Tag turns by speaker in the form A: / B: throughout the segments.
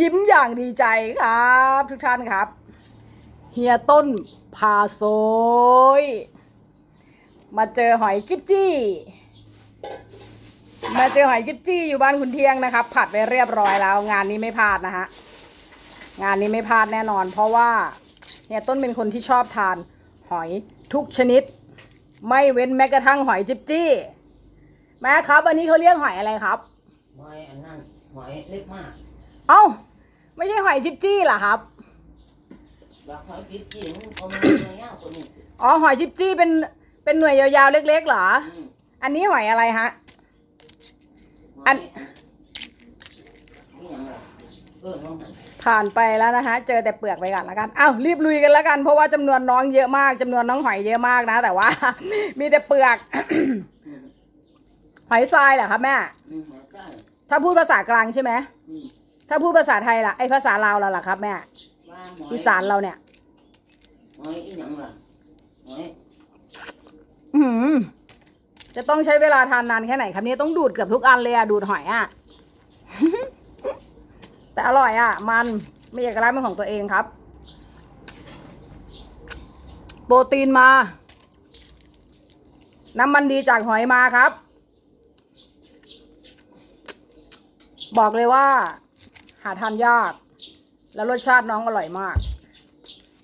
A: ยิ้มอย่างดีใจครับ ทุกท่านครับ เฮียต้นพาโซย มาเจอหอยกิ๊บจี้ มาเจอหอยกิ๊บจี้อยู่บ้านคุณเที่ยงนะครับ ผัดไปเรียบร้อยแล้ว งานนี้ไม่พลาดนะฮะงานนี้ไม่พลาดแน่นอน เพราะว่าเฮียต้นเป็นคนที่ชอบทานหอยทุกชนิด ไม่เว้นแม้กระทั่งหอยจิ๊บจี้แม่ครับ อันนี้เขาเรียกหอยอะไรครับ
B: หอยอันนั้นหอยเล็กมาก
A: เอ้า ไม่ใช่หอยจิ๊บจี้เหรอครับ
B: อยากหอยกิ๊บจีมันก็มีเนื้อย่างตัวนี้
A: อ๋อหอยจิ๊บจี้เป็นเป็นหน่วยยาวๆเล็กๆเหรอ
B: อืม
A: อันนี้หอยอะไรฮะ อัน
B: นี่ยังไงเออน้องหัน
A: ผ่านไปแล้วนะคะ เจอแต่เปลือกไปก่อนแล้วกันอ้าวรีบลุยกันแล้วกัน เพราะว่าจำนวนน้องเยอะมากจำนวนน้องหอยเยอะมากนะ แต่ว่า มีแต่เปลือก
B: อืม
A: หอยทรายเหรอครับแม่
B: อืมหอยใต้
A: ถ้าพูดภาษากลางใช่ไหม
B: อืม
A: ถ้าพูดภาษาไทยล่ะไอภาษาลาวเราล่ะครับแม่
B: ว่าหอย
A: อีสานเราเนี่ย
B: หอยอีหยังล่ะหอย
A: อือหือจะต้องใช้เวลาทานนานแค่ไหนครับเนี่ยต้องดูดเกือบทุกอันเลยอะดูดหอยอะ แต่อร่อยอะมันมีเอกลักษณ์เป็นของตัวเองครับ โปรตีนมา น้ำมันดีจากหอยมาครับ บอกเลยว่า หาทานยาก แล้วรสชาติน้องอร่อยมาก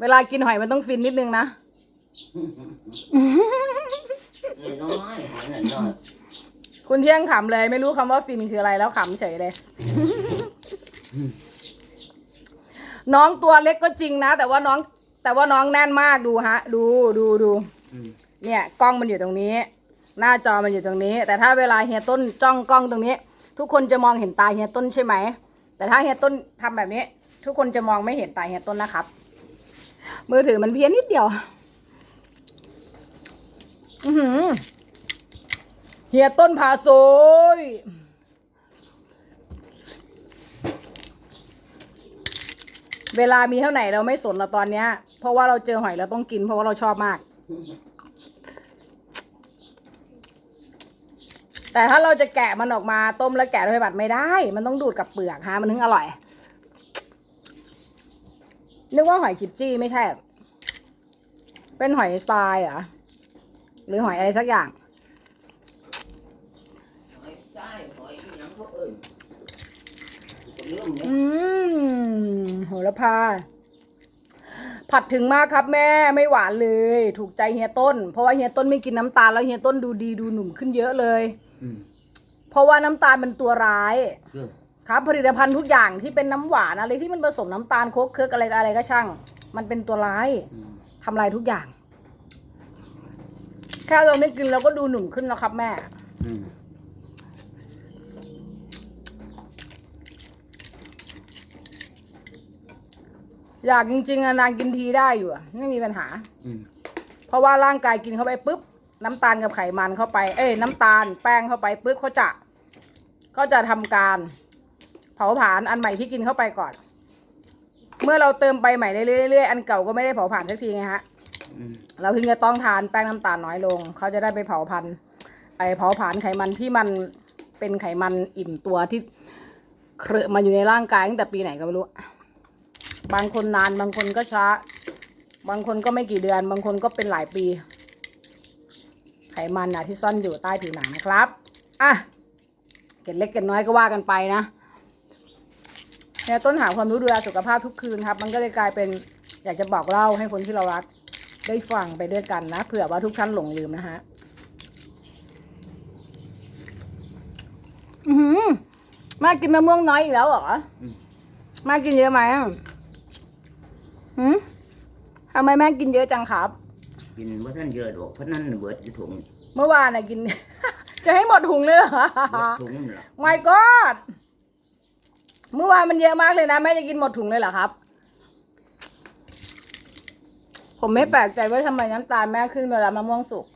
A: เวลากินหอยมันต้องฟินนิดนึงนะ
B: เล็กน้อยหอยหน่อยน้อย
A: คุณเที่ยงขำเลยไม่รู้คำว่าฟินคืออะไรแล้วขำเฉยเลย น้องตัวเล็กก็จริงนะ แต่ว่าน้อง แต่ว่าน้องแน่นมากดูฮะ ดูดูดู
B: อืม
A: เนี่ยกล้องมันอยู่ตรงนี้ หน้าจอมันอยู่ตรงนี้ แต่ถ้าเวลาเฮียต้นจ้องกล้องตรงนี้ ทุกคนจะมองเห็นตาเฮียต้นใช่ไหม แต่ถ้าเฮียต้นทำแบบนี้ ทุกคนจะมองไม่เห็นตายเฮียต้นนะครับ มือถือมันเพี้ยนนิดเดียว อือหือเฮียต้นพาโซยเวลามีเท่าไหร่เราไม่สนเราตอนเนี้ย เพราะว่าเราเจอหอยเราต้องกินเพราะว่าเราชอบมาก แต่ถ้าเราจะแกะมันออกมาต้มแล้วแกะด้วยบัตรไม่ได้ มันต้องดูดกับเปลือกฮะมันถึงอร่อย นึกว่าหอยกิบจี้ไม่ใช่ เป็นหอยทรายเหรอ หรือหอยอะไรสักอย่าง
B: ใช่หอยอีนังก็เออหอย
A: อืมโหระพา ผัดถึงมากครับแม่ไม่หวานเลย ถูกใจเฮียต้น เพราะว่าเฮียต้นไม่กินน้ำตาลแล้วเฮียต้นดูดีดูหนุ่มขึ้นเยอะเลย เพราะว่าน้ำตาลเป็นตัวร้าย
B: เออ
A: ครับผลิตภัณฑ์ทุกอย่างที่เป็นน้ำหวานอะไรที่มันผสมน้ำตาลโคกเคิร์กอะไรอะไรก็ช่าง มันเป็นตัวร้าย
B: อืม
A: ทำลายทุกอย่าง แค่เราไม่กินเราก็ดูหนุ่มขึ้นแล้วครับแม่
B: อืม
A: อยากจริงๆอะนางกินทีได้อยู่อะไม่มีปัญหา
B: อืม
A: เพราะว่าร่างกายกินเข้าไปปุ๊บ น้ำตาลกับไขมันเข้าไป เอ้ย น้ำตาลแป้งเข้าไปปุ๊บเขาจะเขาจะทำการ เผาผลาญอันใหม่ที่กินเข้าไปก่อน เมื่อเราเติมไปใหม่เรื่อยๆอันเก่าก็ไม่ได้เผาผลาญสักทีไงฮะเราถึงจะต้องทานแป้งน้ำตาลน้อยลงเขาจะได้ไปเผาพันไอเผาผลาญไขมันที่มันเป็นไขมันอิ่มตัวที่เครอมาอยู่ในร่างกายตั้งแต่ปีไหนก็ไม่รู้ บางคนนานบางคนก็ช้า บางคนก็ไม่กี่เดือน บางคนก็เป็นหลายปี ไขมันนะที่ซ่อนอยู่ใต้ผิวหนังนะครับ อะ เกล็ดเล็กเกล็ดน้อยก็ว่ากันไปนะเนี่ยต้นหาความรู้ดูแลสุขภาพทุกคืนครับ มันก็เลยกลายเป็นอยากจะบอกเล่าให้คนที่เรารักได้ฟังไปด้วยกันนะ เผื่อว่าทุกท่านหลงลืมนะฮะ อือหือแม่กินมะม่วงน้อยอีกแล้วเหรอ
B: อืม
A: แม่กินเยอะไหมอะหืมทำไมแม่กินเยอะจังครับ
B: กินว่าท่านเยอะดอกเพราะนั่นเบิดอยู่ถุง
A: เมื่อวานน่ะกิน จะให้หมดถุงเลยเหรอ
B: เบิดถุงนั่นล่ะ
A: ไม่ก็เมื่อวานมันเยอะมากเลยนะแม่จะกินหมดถุงเลยเหรอครับ ผมไม่แปลกใจว่าทำไมน้ำตาลแม่ขึ้นเวลามะม่วงสุก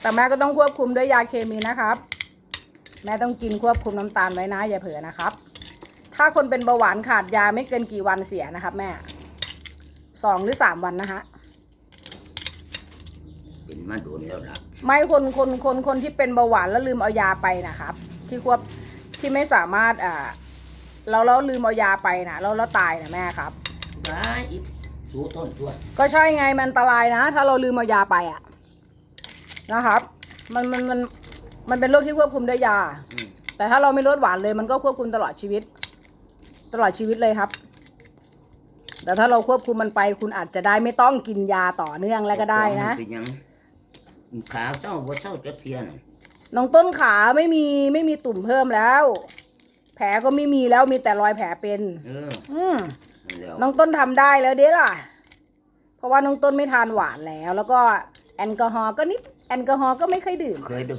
A: แต่แม่ก็ต้องควบคุมด้วยยาเคมีนะครับ แม่ต้องกินควบคุมน้ำตาลไว้นะอย่าเผลอนะครับ ถ้าคนเป็นเบาหวานขาดยาไม่เกินกี่วันเสียนะครับ แม่ สองหรือสามวันนะฮะ
B: เป็นมาโดนแล้วล่ะ
A: ไม่คนคนคนคนที่เป็นเบาหวานแล้วลืมเอายาไปนะครับ ที่ควบทที่ไม่สามารถอ่าเราเราลืมเอายาไปนะเราเราตายนะแม่ครับ
B: ร้ายอีสูต้นตัว
A: ก็ใช่ไงมันอันตรายนะ ถ้าเราลืมเอายาไปอะนะครับ มันมันมันมันเป็นโรคที่ควบคุมด้วยยา
B: อืม
A: แต่ถ้าเราไม่ลดหวานเลยมันก็ควบคุมตลอดชีวิต ตลอดชีวิตเลยครับ แต่ถ้าเราควบคุมมันไป คุณอาจจะได้ไม่ต้องกินยาต่อเนื่องแล้วก็ได้นะ
B: มัเป็นหยังขาเจ้าบ่เจ้าจะเทียน
A: น้องต้นขาไม่มีไม่มีตุ่มเพิ่มแล้ว แผลก็ไม่มีแล้วมีแต่รอยแผลเป็น
B: เออ
A: อืม
B: นั่นแล้ว
A: น้องต้นทำได้แล้วเด้ล่ะ เพราะว่าน้องต้นไม่ทานหวานแล้ว แล้วก็แอลกอฮอล์ก็นิดแอลกอฮอล์ก็ไม่ค่อยดื่ม
B: เคยดู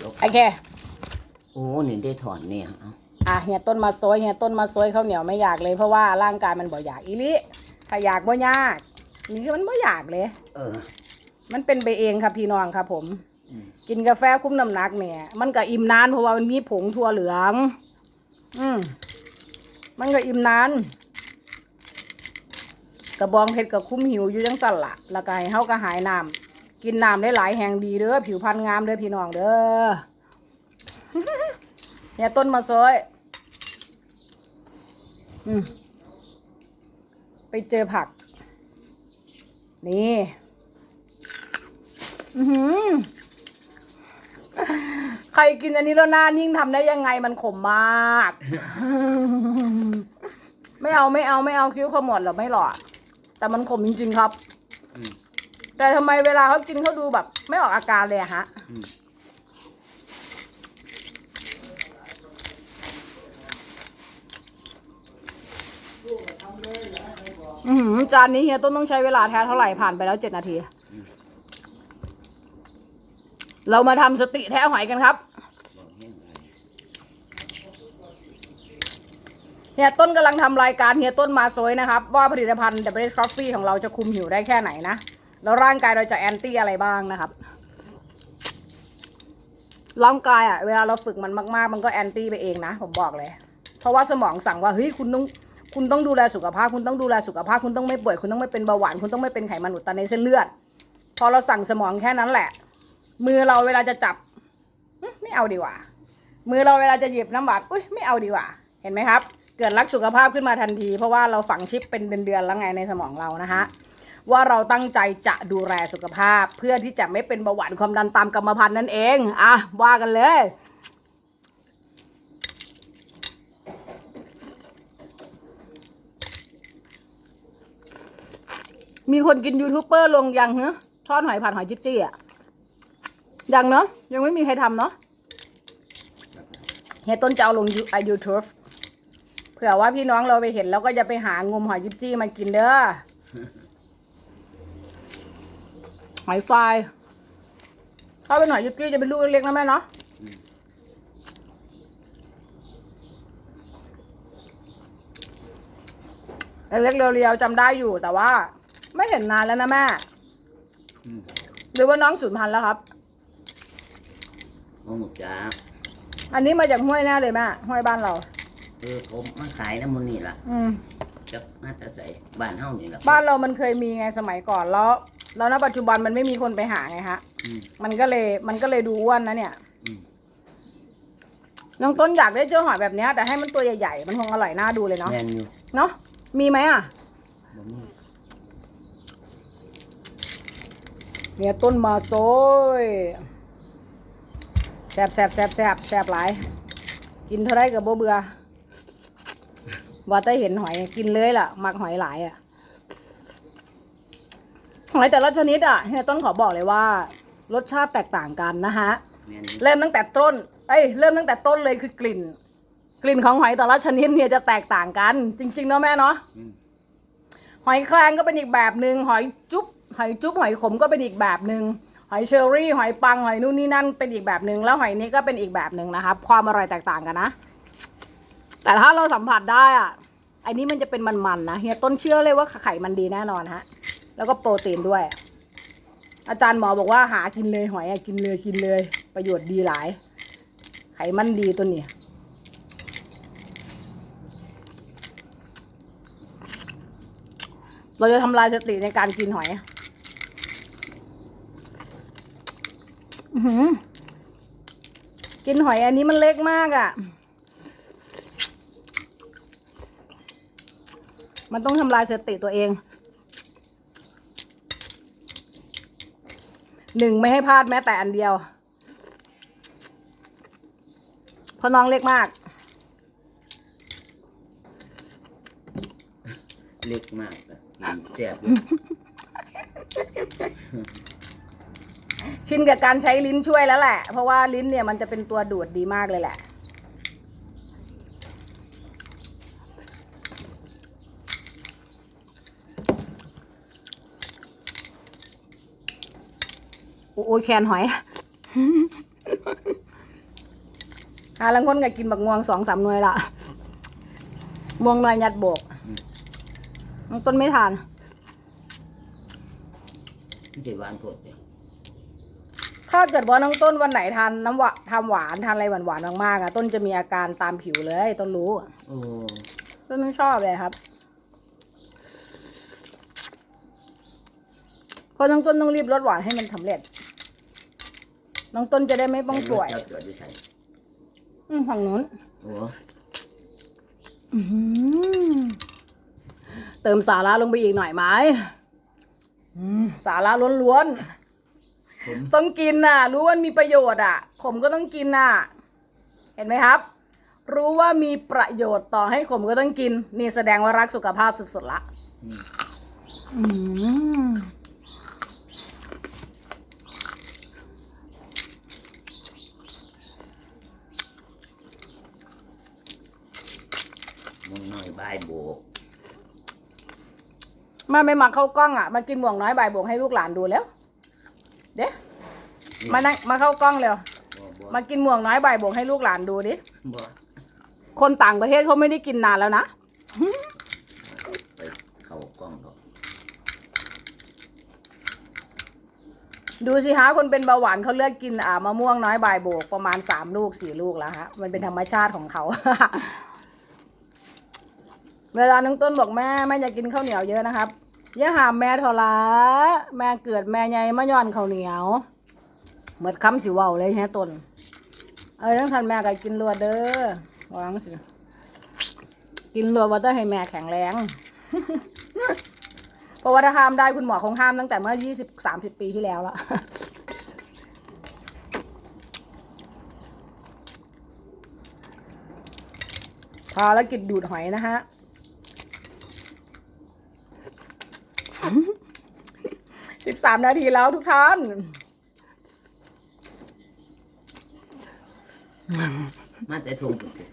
B: จบ
A: โอเค
B: โอ้นี่ได้ถอนเนี่ยเอา
A: อะเฮียต้นมาโซยเฮียต้นมาโซยข้าวเหนียวไม่อยากเลยเพราะว่าร่างกายมันบ่อยากอีลิถ้าอยากบ่ยาก นี่คือมันบ่อยากเลย
B: เออ
A: มันเป็นไปเองครับพี่น้องครับผม
B: อืม
A: กินกาแฟคุ้มน้ำหนักเนี่ย มันก็อิ่มนานเพราะว่ามันมีผงถั่วเหลือง อืมมันก็อิ่มนานกระบองเพชรกับคุ้มหิวอยู่จังสั่นละแล้วก็ให้เฮาก็หายน้ำกินน้ำได้หลายแห่งดีเด้อผิวพรรณงามเด้อพี่น้องเด้อ เนี่ยต้นมาซอยอืม ไปเจอผัก นี่อือหือใครกินอันนี้แล้วหน้านิ่งทำได้ยังไงมันขมมาก ไม่เอาไม่เอาไม่เอาคิ้วขมวดหรอไม่หรอกแต่มันขมจริงๆครับ
B: อืม
A: แต่ทำไมเวลาเขากินเขาดูแบบ ไม่ออกอาการเลยอะฮะ
B: อืม
A: อือหือจานนี้เฮียต้นต้องใช้เวลาแท้เท่าไหร่ผ่านไปแล้วเจ็ดนาที เรามาทำสติแท้หอยกันครับ เฮียต้นกำลังทำรายการเฮียต้นมาโซยนะครับ ว่าผลิตภัณฑ์ W Coffee ของเราจะคุมหิวได้แค่ไหนนะ แล้วร่างกายเราจะแอนตี้อะไรบ้างนะครับร่างกายอะเวลาเราฝึกมันมากๆ มันก็แอนตี้ไปเองนะ ผมบอกเลย เพราะว่าสมองสั่งว่าเฮ้ยคุณต้อง คุณต้องดูแลสุขภาพ คุณต้องดูแลสุขภาพ คุณต้องไม่ป่วย คุณต้องไม่เป็นเบาหวาน คุณต้องไม่เป็นไขมันอุดตันในเส้นเลือด พอเราสั่งสมองแค่นั้นแหละ มือเราเวลาจะจับ ไม่เอาดีกว่า มือเราเวลาจะหยิบน้ำหวานอุ้ยไม่เอาดีกว่า เห็นไหมครับ เกิดรักสุขภาพขึ้นมาทันที เพราะว่าเราฝังชิปเป็นเดือนๆแล้วไงในสมองเรานะฮะว่าเราตั้งใจจะดูแลสุขภาพ เพื่อที่จะไม่เป็นเบาหวานความดันตามกรรมพันธุ์นั่นเอง อะว่ากันเลย มีคนกินยูทูบเบอร์ลงยังเหรอทอดหอยผัดหอยจิ๊บจี้อะยังเนาะยังไม่มีใครทำเนาะเฮียต้นจะเอาลงยูทูบเผื่อว่าพี่น้องเราไปเห็นแล้วก็จะไปหางมหอยจิ๊บจี้มากินเด้อหอยฟายถ้าเป็นหอยจิ๊บจี้จะเป็นลูกเล็กๆนะแม่เนาะเล็กๆเรียวๆจำได้อยู่แต่ว่า ไม่เห็นนานแล้วนะแม่
B: อืม
A: หรือว่าน้องสูญพันธุ์แล้วครับ
B: โอ้หมดจ้า
A: อันนี้มาจากห้วยแน่เลยแม่ห้วยบ้านเรา
B: เออผมมาขายน้ำมันนี่ล่ะ
A: อืม
B: จักมาแต่ใส่บ้านเฮานี่ล่ะ
A: บ้านเรามันเคยมีไงสมัยก่อนแล้ว แล้วณปัจจุบันมันไม่มีคนไปหาไงฮะ
B: อืม
A: มันก็เลยมันก็เลยดูอ้วนนะเนี่ย
B: อืม
A: น้องต้นอยากได้เจอหอยแบบเนี้ยแต่ให้มันตัวใหญ่ๆ มันคงอร่อยน่าดูเลยเนาะ
B: แม่นอยู่
A: เนาะมีไหมอะ
B: บ่มี
A: เนี่ยต้นมาโซยแซบแซบแซบแซบแซบหลาย กินเท่าไรกับโบเบือว่าแต่เห็นหอยกินเลยล่ะ มักหอยหลายอะ หอยแต่ละชนิดอะเฮียต้นขอบอกเลยว่า รสชาติแตกต่างกันนะฮะ
B: แม่นอยู่
A: เริ่มตั้งแต่ต้น เอ้ย เริ่มตั้งแต่ต้นเลยคือกลิ่น กลิ่นของหอยแต่ละชนิดเนี่ยจะแตกต่างกัน จริง ๆ เนาะแม่เนาะ
B: อืม
A: หอยแครงก็เป็นอีกแบบหนึ่งหอยจุ๊บ หอยจุ๊บหอยขมก็เป็นอีกแบบหนึ่งหอยเชอรี่หอยปังหอยนู่นนี่นั่นเป็นอีกแบบหนึ่งแล้วหอยนี้ก็เป็นอีกแบบหนึ่งนะครับความอร่อยแตกต่างกันนะ แต่ถ้าเราสัมผัสได้อะไอ้นี้มันจะเป็นมันๆนะเฮียต้นเชื่อเลยว่าไข่มันดีแน่นอนฮะ แล้วก็โปรตีนด้วย อาจารย์หมอบอกว่าหากินเลยหอยกินเลยกินเลย ประโยชน์ดีหลาย ไขมันดีตัวนี้เราจะทำลายสติในการกินหอย อื้อหือ กินกินหอยอันนี้มันเล็กมากอะ่ะ มันต้องทำลายสติตัวเอง หนึ่งไม่ให้พลาดแม้แต่อันเดียว เพราะน้องเล็กมาก
B: เล็กมากอะกินแซ่บอยู่
A: ชินกับการใช้ลิ้นช่วยแล้วแหละ เพราะว่าลิ้นเนี่ยมันจะเป็นตัวดูดดีมากเลยแหละ โอ้ยแคนหอยหาลังคนก็กินบักงวงสองสามหน่วยละมวงหน่อยยัดโบกน้องต้นไม่ทาน
B: มันจะหวานโพดเลย
A: ถ้า เกิดว่าน้องต้นวันไหนทานน้ำหวานทำหวานทานอะไรหวานๆมากๆอะต้นจะมีอาการตามผิวเลยต้นรู้
B: โอ้
A: ต้นไม่ชอบเลยครับเพราะน้องต้นต้องรีบลดหวานให้มันสำเร็จ น้องต้นจะได้ไม่ต้องป่วย
B: เจ้าจอดอยู่ใส่
A: อืมฝั่งนู้น
B: โอ้
A: อื้อหือเติมสาระลงไปอีกหน่อยไหมอืมสาระล้วน
B: ผม
A: ๆ ต้องกินน่ะ รู้ว่ามีประโยชน์อะ ผมก็ต้องกินน่ะ เห็นไหมครับ รู้ว่ามีประโยชน์ต่อให้ขมก็ต้องกิน นี่แสดงว่ารักสุขภาพสุดๆละ
B: อืม
A: อืม
B: มึงหน่อยบายโบก
A: มาไม่มาเข้ากล้องอะ มากินหมวงน้อยบ่ายบวงให้ลูกหลานดูแล้ว เด้มานั่งมาเข้ากล้องเร็ว
B: บ่บ่
A: มากินหมวงน้อยบ่ายบวงให้ลูกหลานดูดิ
B: บ่
A: คนต่างประเทศเขาไม่ได้กินนานแล้วนะ
B: ไปเข้ากล้องดอก
A: ดูสิฮะคนเป็นเบาหวานเขาเลือกกินอ่ามะม่วงน้อยบ่ายโบกประมาณสามลูกสี่ลูกแล้วฮะ มันเป็นธรรมชาติของเขา เวลาน้องต้นบอกแม่แม่อยากกินข้าวเหนียวเยอะนะครับ อย่าหามแม่ทอละแม่เกิดแม่ใหญ่มาย้อนข้าวเหนียวเหมือนคำสิว้าเลยฮะต้นเออทั้งทันแม่ก็กินรวดเด้อวางสิกินรวดว่าจะให้แม่แข็งแรงเพราะว่าถ้าห้ามได้คุณหมอคงห้ามตั้งแต่เมื่อยี่สิบสามสิบปีที่แล้วละภารกิจดูดหอยนะฮะ สิบสามนาทีแล้วทุกท่าน
B: มาแต่ทงพุ่นสิ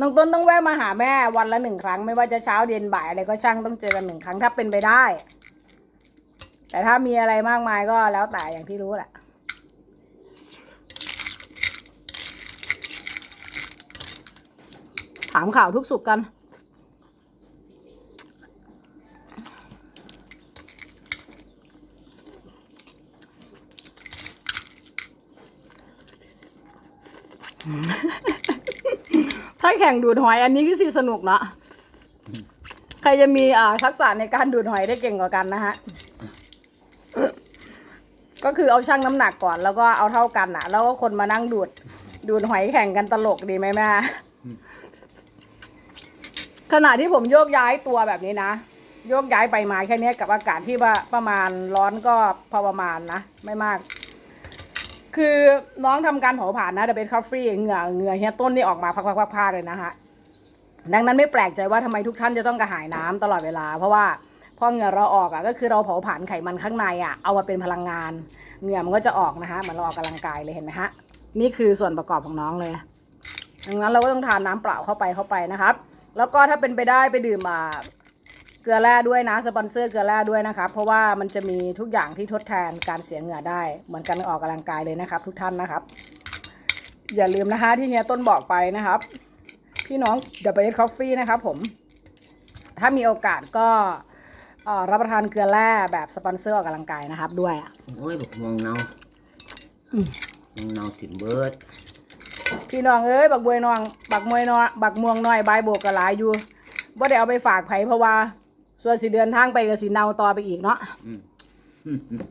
A: น้องต้นต้องแวะมาหาแม่วันละหนึ่งครั้ง ไม่ว่าจะเช้าเย็นบ่ายอะไรก็ช่างต้องเจอกันหนึ่งครั้งถ้าเป็นไปได้ แต่ถ้ามีอะไรมากมายก็แล้วแต่อย่างที่รู้แหละถามข่าวทุกสุขกัน ถ้าแข่งดูดหอยอันนี้ก็สิสนุกเนาะใครจะมีอ่าทักษะในการดูดหอยได้เก่งกว่ากันนะฮะก็คือเอาชั่งน้ำหนักก่อนแล้วก็เอาเท่ากันอะแล้วก็คนมานั่งดูด ดูดหอยแข่งกันตลกดีไหมแม่ขณะที่ผมโยกย้ายตัวแบบนี้นะโยกย้ายไปมาแค่เนี้ยกับอากาศที่ว่าประมาณร้อนก็พอประมาณนะไม่มาก คือน้องทำการเผาผลาญนะแต่เป็นคอฟฟี่เหงื่อเหงื่อเฮียต้นนี่ออกมาพักๆๆเลยนะฮะดังนั้นไม่แปลกใจว่าทำไมทุกท่านจะต้องกระหายน้ำตลอดเวลา เพราะว่าพอเหงื่อเราออกอะก็คือเราเผาผลาญไขมันข้างในอะเอามาเป็นพลังงาน เหงื่อมันก็จะออกนะฮะเหมือนเราออกกำลังกายเลยเห็นไหมฮะนี่คือส่วนประกอบของน้องเลย ดังนั้นเราก็ต้องทานน้ำเปล่าเข้าไปเข้าไปนะครับ แล้วก็ถ้าเป็นไปได้ไปดื่มอ่า เกลือแร่ด้วยนะสปอนเซอร์เกลือแร่ด้วยนะครับ เพราะว่ามันจะมีทุกอย่างที่ทดแทนการเสียเหงื่อได้ เหมือนการออกกำลังกายเลยนะครับ ทุกท่านนะครับ อย่าลืมนะคะที่เฮียต้นบอกไปนะครับ พี่น้องเด e บ e คอฟฟี่นะครับผม ถ้ามีโอกาสก็เอ่อรับประทานเกลือแร่แบบสปอนเซอร์ออกกำลังกายนะครับ ด้วย
B: โอ้ยบักม่วงเนา
A: อืม
B: ม่วงเนาถิ่นเบิด
A: พี่น้องเอ้ยบักบวยน้อง บักมวยน้อยบักม่วงน้อยบายโบกกระหลายอยู่ว่าได้เอาไปฝากไผเพราะว่า ส่วนสิเดินทางไปกับสีเนาต่อไปอีกเนาะ
B: อืมอืมอืมไป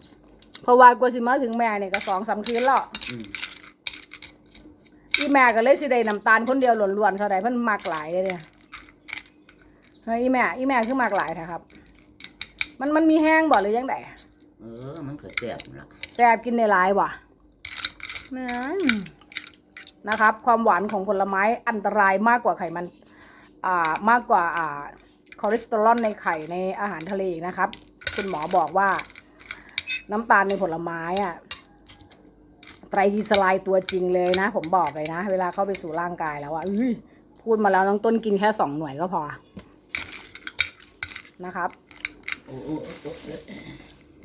A: เพราะว่ากว่าสิมาถึงแม่เนี่ยก็สองสามคืนแล้ว
B: อืม
A: อีแม่ก็เลยสิได้น้ำตาลคนเดียวล้วนๆเท่าใดเพิ่นมักหลายเลยเนี่ยเฮ้ยอีแม่อีแม่คือมักหลายนะครับ มันมันมีแห้งบ่หรือยังไง
B: เออ มันก็แซ่บละ
A: แซ่บกินในหลายบ่นั่นนะครับ ความหวานของผลไม้อันตรายมากกว่าไขมัน อ่ามากกว่าอ่าค อเลสเตอรอลในไข่ในอาหารทะเลอีกนะครับ คุณหมอบอกว่า น้ำตาลในผลไม้อะไตรกลีเซอไรด์ตัวจริงเลยนะ ผมบอกเลยนะ เวลาเข้าไปสู่ร่างกายแล้วอะอ้ยพูดมาแล้วน้องต้นกินแค่สองหน่วยก็พอนะครับ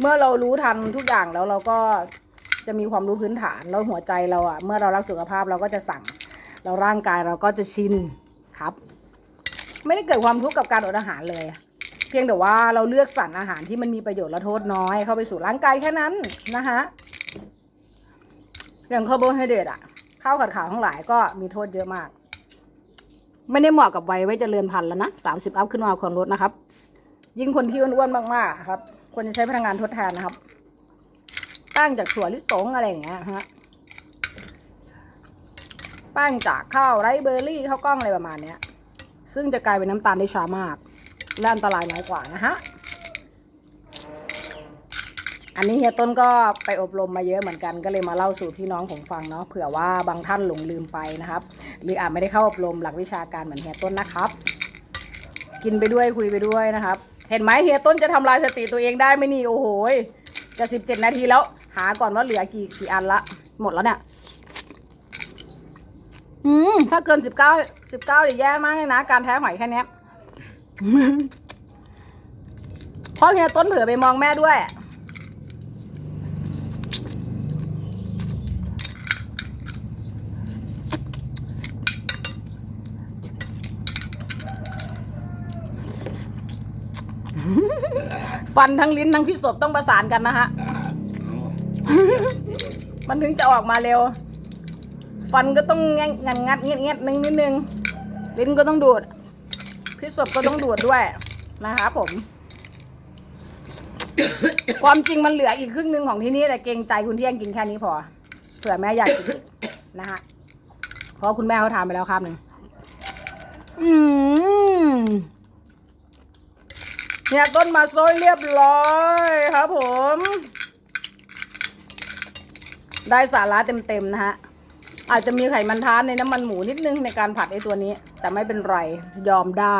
A: เมื่อเรารู้ทันทุกอย่างแล้วเราก็จะมีความรู้พื้นฐานแล้วหัวใจเราอะเมื่อเรารักสุขภาพเราก็จะสั่งแล้วร่างกายเราก็จะชินครับ ไม่ได้เกิดความทุกข์กับการอดอาหารเลย เพียงแต่ว่าเราเลือกสรรอาหารที่มันมีประโยชน์และโทษน้อย เข้าไปสู่ร่างกายแค่นั้นนะคะอย่างคาร์โบไฮเดรตอะข้าวขัดขาวทั้งหลายก็มีโทษเยอะมาก ไม่ได้เหมาะกับวัยไว้เจริญพันธุ์แล้วนะสามสิบอัพขึ้นมาควรลดนะครับ ยิ่งคนที่อ้วนๆมากๆครับควรจะใช้พลังงานทดแทนนะครับตั้งจากถั่วลิสงอะไรอย่างเงี้ยฮะแป้งจากข้าวไรเบอร์รี่ข้าวกล้องอะไรประมาณเนี้ย ซึ่งจะกลายเป็นน้ำตาลได้ช้ามาก และอันตรายน้อยกว่านะฮะ อันนี้เฮียต้นก็ไปอบรมมาเยอะเหมือนกันก็เลยมาเล่าสู่พี่น้องผมฟังเนาะเผื่อว่าบางท่านหลงลืมไปนะครับ หรืออาจไม่ได้เข้าอบรมหลักวิชาการเหมือนเฮียต้นนะครับ กินไปด้วยคุยไปด้วยนะครับ เห็นไหมเฮียต้นจะทำลายสติตัวเองได้ไหมนี่โอ้โหยจะสิบเจ็ดนาทีแล้ว หาก่อนว่าเหลือกี่กี่อันละ หมดแล้วเนี่ย อืมถ้าเกินสิบเก้าสิบเก้าเดี๋ยวแย่มากเลยนะ การแท้หอยแค่เนี้ยเพราะเฮียต้นเผื่อไปมองแม่ด้วย ฟันทั้งลิ้นทั้งพิษศพต้องประสานกันนะฮะ
B: เอา
A: มันถึงจะออกมาเร็ว ฟันก็ต้องแงะงัดงัดเงียดเงียดนึงนิดนึงลิ้นก็ต้องดูดพิษศพก็ต้องดูดด้วยนะครับผม ความจริงมันเหลืออีกครึ่งหนึ่งของที่นี่แต่เกรงใจคุณเที่ยงกินแค่นี้พอเผื่อแม่อยากกินนะฮะเพราะคุณแม่เขาทานไปแล้วครับหนึ่งอืมเนี่ยต้นมาโซยเรียบร้อยครับผม ได้สาระเต็มๆนะฮะ อาจจะมีไขมันทานในน้ำมันหมูนิดนึงในการผัดไอ้ตัวนี้ แต่ไม่เป็นไรยอมได้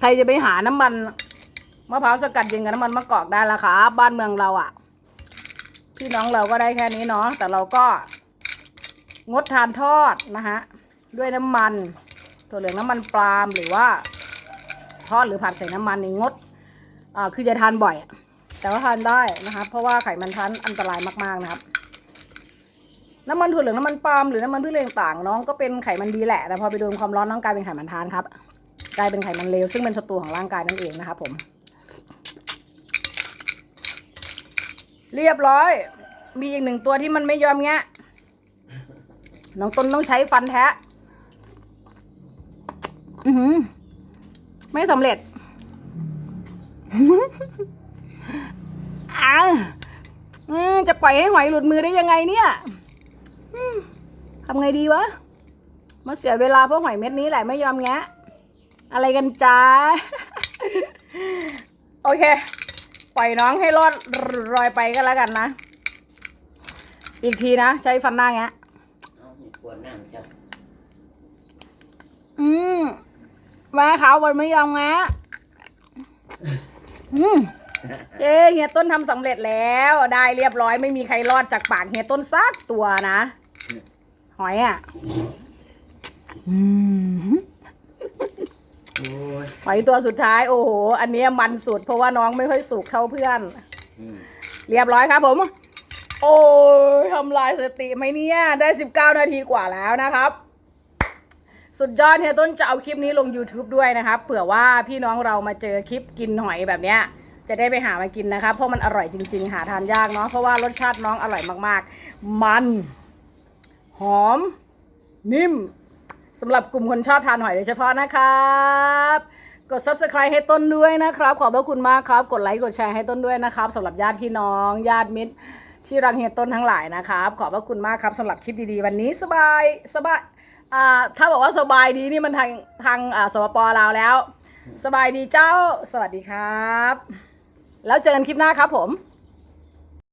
A: ใครจะไปหาน้ำมันมะพร้าวสกัดเย็นกับน้ำมันมะกอกได้ละคะบ้านเมืองเราอะ่ะพี่น้องเราก็ได้แค่นี้เนาะแต่เราก็งดทานทอดนะฮะด้วยน้ำมันตัวเหลืองน้ำมันปาล์มหรือว่า ทอดหรือผัดใส่น้ำมันนี่งดอ่าคือจะทานบ่อย แต่ว่าทานได้นะครับเพราะว่าไขมันทานอันตรายมากๆนะครับ น้ำมันถั่วเหลืองน้ำมันปาล์มหรือน้ำมันพืชอะไรต่างๆน้องก็เป็นไขมันดีแหละ แต่พอไปโดนความร้อนน้องกลายเป็นไขมันทานครับ กลายเป็นไขมันเลวซึ่งเป็นศัตรูของร่างกายนั่นเองนะครับผม เรียบร้อย มีอีกหนึ่งตัวที่มันไม่ยอมแงะน้องต้นต้องใช้ฟันแทะอือหือ ไม่สำเร็จอ่าจะปล่อยให้หอยหลุดมือได้ยังไงเนี่ย ทำไงดีวะมาเสียเวลาเพราะหอยเม็ดนี้แหละไม่ยอมแงะ อะไรกันจ้า โอเค ปล่อยน้องให้รอดรอยไปก็แล้วกันนะ อีกทีนะ ใช้ฟันหน้าแงะ
B: เอาให้กวนน้ำจับ
A: อืมแม่ขาวบนไม่ยอมแงะ อืมเจ๊เฮียต้นทำสำเร็จแล้ว ได้เรียบร้อยไม่มีใครรอดจากปากเฮียต้นซักตัวนะ หอยอะอืม
B: โอ้ย
A: หอยตัวสุดท้าย โอ้โห อันเนี้ยมันสุด เพราะว่าน้องไม่ค่อยสุกเท่าเพื่อน
B: อืม
A: เรียบร้อยครับผม โอ้ยทำลายสติไหมเนี่ย ได้ 19 นาทีกว่าแล้วนะครับ สุดยอดเฮียต้นจะเอาคลิปนี้ลง YouTube ด้วยนะครับ เผื่อว่าพี่น้องเรามาเจอคลิปกินหอยแบบเนี้ย จะได้ไปหามากินนะครับ เพราะมันอร่อยจริง ๆ หาทานยากเนาะ เพราะว่ารสชาติน้องอร่อยมากๆ มัน หอม นิ่มสำหรับกลุ่มคนชอบทานหอยโดยเฉพาะนะครับกด subscribe ให้ต้นด้วยนะครับ ขอบพระคุณมากครับ กดไลค์กดแชร์ให้ต้นด้วยนะครับสำหรับญาติพี่น้อง ญาติมิตร ที่รักเฮียต้นทั้งหลายนะครับ ขอบพระคุณมากครับสำหรับคลิปดีๆ วันนี้สบายสบายอ่าถ้าบอกว่าสบายดีนี่มันทางทางอ่าสปปลาวแล้ว สบายดีเจ้าสวัสดีครับ แล้วเจอกันคลิปหน้าครับผม